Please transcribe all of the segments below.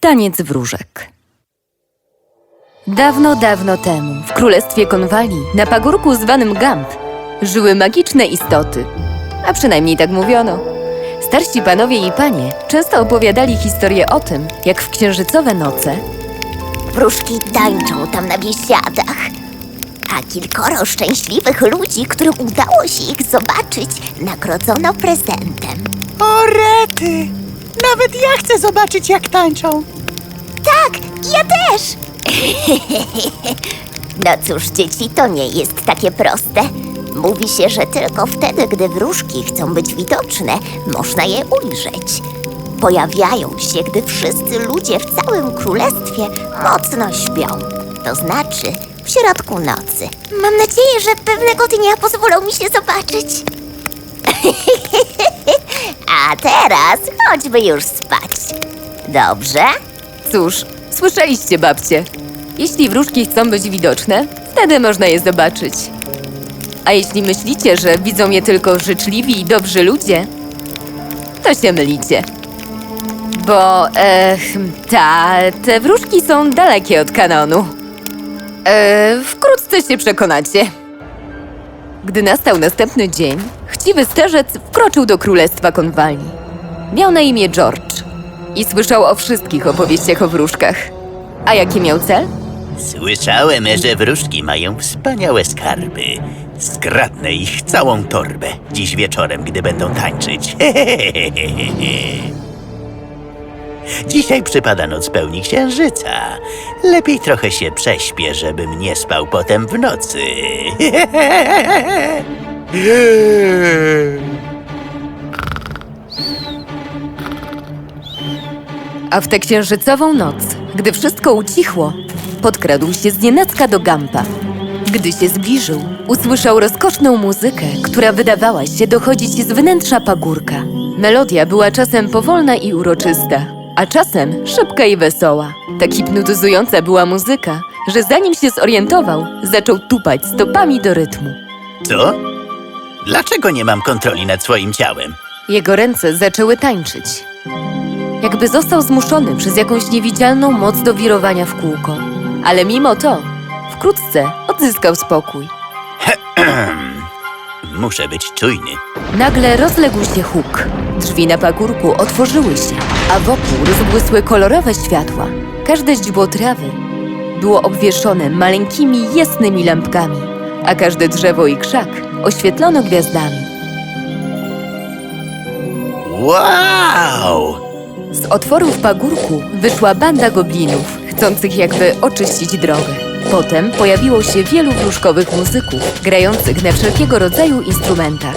Taniec wróżek. Dawno, dawno temu, w królestwie Konwali, na pagórku zwanym Gamp, żyły magiczne istoty. A przynajmniej tak mówiono. Starsi panowie i panie często opowiadali historie o tym, jak w księżycowe noce Wróżki tańczą tam na biesiadach. A kilkoro szczęśliwych ludzi, którym udało się ich zobaczyć, nagrodzono prezentem. O! Nawet ja chcę zobaczyć, jak tańczą. Tak, ja też! no cóż, dzieci, to nie jest takie proste. Mówi się, że tylko wtedy, gdy wróżki chcą być widoczne, można je ujrzeć. Pojawiają się, gdy wszyscy ludzie w całym królestwie mocno śpią. To znaczy w środku nocy. Mam nadzieję, że pewnego dnia pozwolą mi się zobaczyć. A teraz chodźmy już spać. Dobrze? Cóż, słyszeliście, babcie. Jeśli wróżki chcą być widoczne, wtedy można je zobaczyć. A jeśli myślicie, że widzą je tylko życzliwi i dobrzy ludzie, to się mylicie. Bo, e, ta, te wróżki są dalekie od kanonu. E, wkrótce się przekonacie. Gdy nastał następny dzień, chciwy starzec wkroczył do królestwa konwali. Miał na imię George i słyszał o wszystkich opowieściach o wróżkach. A jaki miał cel? Słyszałem, że wróżki mają wspaniałe skarby. Skradnę ich całą torbę dziś wieczorem, gdy będą tańczyć. Dzisiaj przypada noc pełni księżyca. Lepiej trochę się prześpię, żebym nie spał potem w nocy. A w tę księżycową noc, gdy wszystko ucichło, podkradł się znienacka do Gampa. Gdy się zbliżył, usłyszał rozkoszną muzykę, która wydawała się dochodzić z wnętrza pagórka. Melodia była czasem powolna i uroczysta, a czasem szybka i wesoła. Tak hipnotyzująca była muzyka, że zanim się zorientował, zaczął tupać stopami do rytmu. Co? Dlaczego nie mam kontroli nad swoim ciałem? Jego ręce zaczęły tańczyć. Jakby został zmuszony przez jakąś niewidzialną moc do wirowania w kółko. Ale mimo to, wkrótce odzyskał spokój. Muszę być czujny. Nagle rozległ się huk. Drzwi na pagórku otworzyły się, a wokół rozbłysły kolorowe światła. Każde źdźbło trawy było obwieszone maleńkimi, jasnymi lampkami, a każde drzewo i krzak oświetlono gwiazdami. Wow! Z otworu w pagórku wyszła banda goblinów, chcących jakby oczyścić drogę. Potem pojawiło się wielu wróżkowych muzyków, grających na wszelkiego rodzaju instrumentach.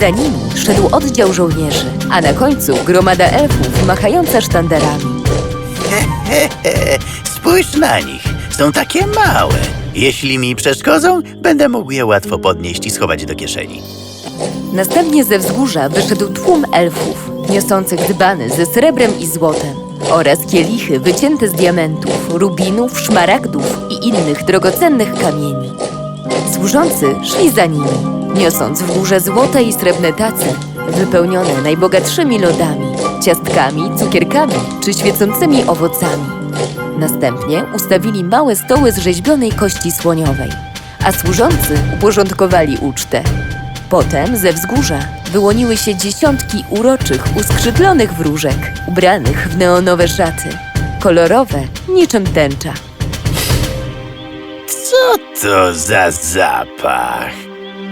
Za nimi szedł oddział żołnierzy, a na końcu gromada elfów machająca sztandarami. Spójrz na nich. Są takie małe. Jeśli mi przeszkodzą, będę mógł je łatwo podnieść i schować do kieszeni. Następnie ze wzgórza wyszedł tłum elfów, niosących dzbany ze srebrem i złotem oraz kielichy wycięte z diamentów, rubinów, szmaragdów i innych drogocennych kamieni. Służący szli za nimi, niosąc w górze złote i srebrne tace wypełnione najbogatszymi lodami, ciastkami, cukierkami czy świecącymi owocami. Następnie ustawili małe stoły z rzeźbionej kości słoniowej, a służący uporządkowali ucztę. Potem ze wzgórza wyłoniły się dziesiątki uroczych, uskrzydlonych wróżek, ubranych w neonowe szaty, kolorowe niczym tęcza. Co to za zapach?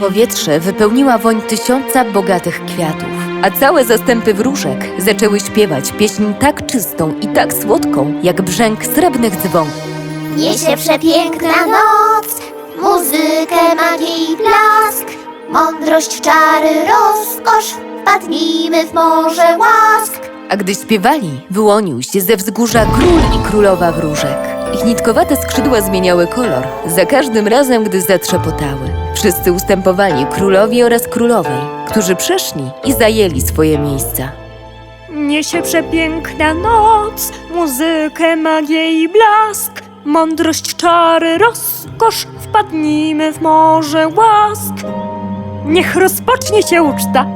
Powietrze wypełniła woń tysiąca bogatych kwiatów, a całe zastępy wróżek zaczęły śpiewać pieśń tak czystą i tak słodką, jak brzęk srebrnych dzwonów. Niesie przepiękna noc, muzykę, magię i blask, mądrość, czary, rozkosz, wpadnijmy w morze łask. A gdy śpiewali, wyłonił się ze wzgórza król i królowa wróżek. Ich nitkowate skrzydła zmieniały kolor, za każdym razem, gdy zatrzepotały. Wszyscy ustępowali królowi oraz królowej, którzy przyszli i zajęli swoje miejsca. Niesie przepiękna noc, muzykę, magię i blask, mądrość, czary, rozkosz, wpadnijmy w morze łask. Niech rozpocznie się uczta.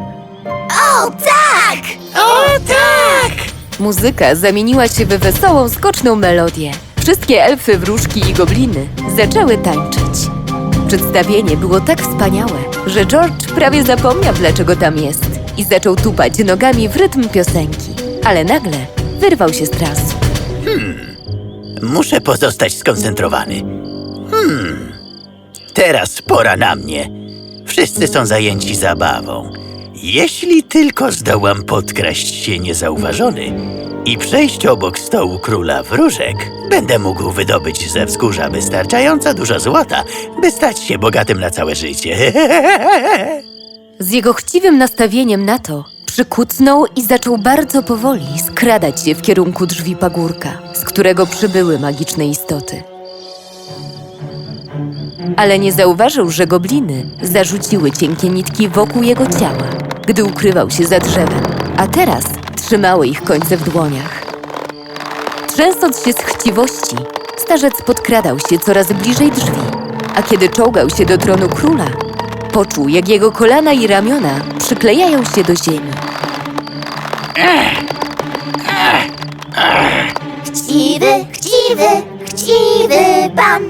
O tak! O tak! Muzyka zamieniła się w wesołą, skoczną melodię. Wszystkie elfy, wróżki i gobliny zaczęły tańczyć. Przedstawienie było tak wspaniałe, że George prawie zapomniał, dlaczego tam jest i zaczął tupać nogami w rytm piosenki. Ale nagle wyrwał się z trasu. Muszę pozostać skoncentrowany. Hmm. Teraz pora na mnie. Wszyscy są zajęci zabawą. Jeśli tylko zdołam podkraść się niezauważony i przejść obok stołu króla wróżek, będę mógł wydobyć ze wzgórza wystarczająco dużo złota, by stać się bogatym na całe życie. Z jego chciwym nastawieniem na to przykucnął i zaczął bardzo powoli skradać się w kierunku drzwi pagórka, z którego przybyły magiczne istoty. Ale nie zauważył, że gobliny zarzuciły cienkie nitki wokół jego ciała, gdy ukrywał się za drzewem, a teraz trzymały ich końce w dłoniach. Trzęsąc się z chciwości, starzec podkradał się coraz bliżej drzwi, a kiedy czołgał się do tronu króla, poczuł, jak jego kolana i ramiona przyklejają się do ziemi. Chciwy, chciwy, chciwy pan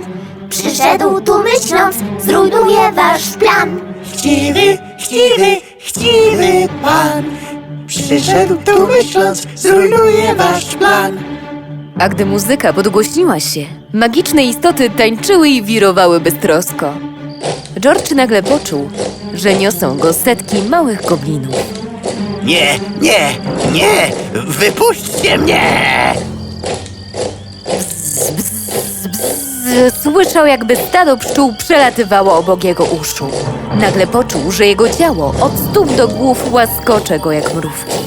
Przyszedł tu myśląc, zrujnuje wasz plan Chciwy, chciwy, chciwy pan Przyszedł tu myśląc, zrujnuje wasz plan A gdy muzyka podgłośniła się, magiczne istoty tańczyły i wirowały beztrosko. George nagle poczuł, że niosą go setki małych goblinów. Nie, nie, nie! Wypuśćcie mnie! Z- Słyszał, jakby stado pszczół przelatywało obok jego uszu. Nagle poczuł, że jego ciało od stóp do głów łaskocze go jak mrówki.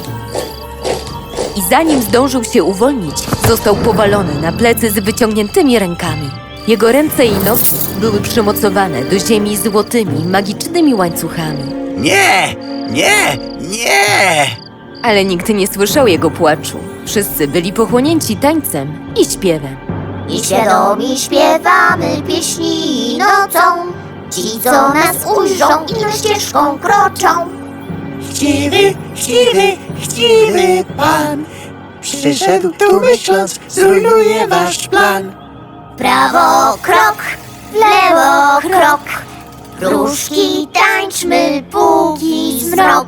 I zanim zdążył się uwolnić, został powalony na plecy z wyciągniętymi rękami. Jego ręce i nogi były przymocowane do ziemi złotymi, magicznymi łańcuchami. Nie, nie, nie! Ale nikt nie słyszał jego płaczu. Wszyscy byli pochłonięci tańcem i śpiewem. I świadomi śpiewamy pieśni nocą. Ci, co nas ujrzą, inną ścieżką kroczą. Chciwy, chciwy, chciwy pan Przyszedł tu myśląc, zrujnuje wasz plan. Prawo krok, w lewo krok. Różki tańczmy, póki zmrok.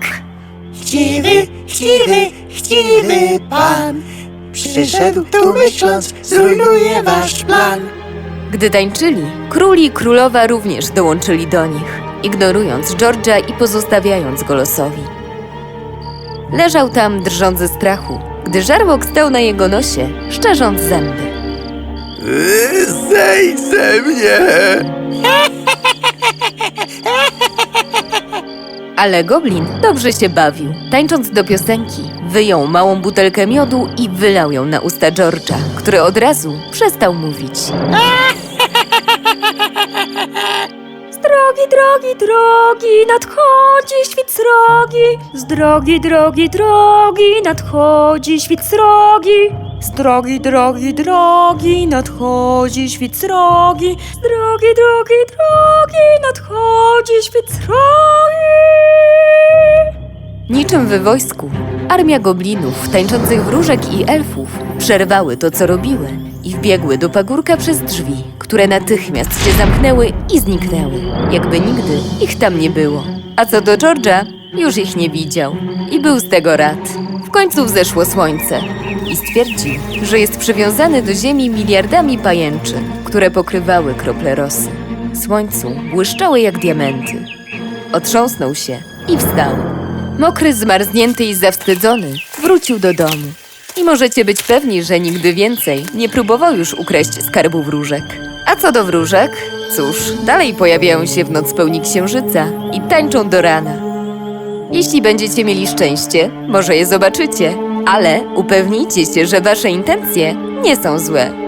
Chciwy, chciwy, chciwy pan Przyszedł tu myśląc, zrujnuje wasz plan Gdy tańczyli, król i królowa również dołączyli do nich, ignorując George'a i pozostawiając go losowi. Leżał tam, drżąc ze strachu, gdy żarłok stał na jego nosie, szczerząc zęby. Zejdź ze mnie! Ale goblin dobrze się bawił. Tańcząc do piosenki, wyjął małą butelkę miodu i wylał ją na usta George'a, który od razu przestał mówić. Drogi, drogi, drogi, nadchodzi świt srogi. Z drogi, drogi, drogi, nadchodzi świt srogi. Z drogi, drogi, drogi, nadchodzi świt srogi. Z drogi, drogi, drogi, nadchodzi świt srogi. Niczym w wojsku, armia goblinów, tańczących wróżek i elfów przerwały to, co robiły i wbiegły do pagórka przez drzwi, które natychmiast się zamknęły i zniknęły, jakby nigdy ich tam nie było. A co do George'a, już ich nie widział i był z tego rad. W końcu wzeszło słońce i stwierdził, że jest przywiązany do ziemi miliardami pajęczyn, które pokrywały krople rosy. Słońcu błyszczały jak diamenty. Otrząsnął się i wstał. Mokry, zmarznięty i zawstydzony wrócił do domu. I możecie być pewni, że nigdy więcej nie próbował już ukraść skarbu wróżek. A co do wróżek? Cóż, dalej pojawiają się w noc pełni księżyca i tańczą do rana. Jeśli będziecie mieli szczęście, może je zobaczycie, ale upewnijcie się, że wasze intencje nie są złe.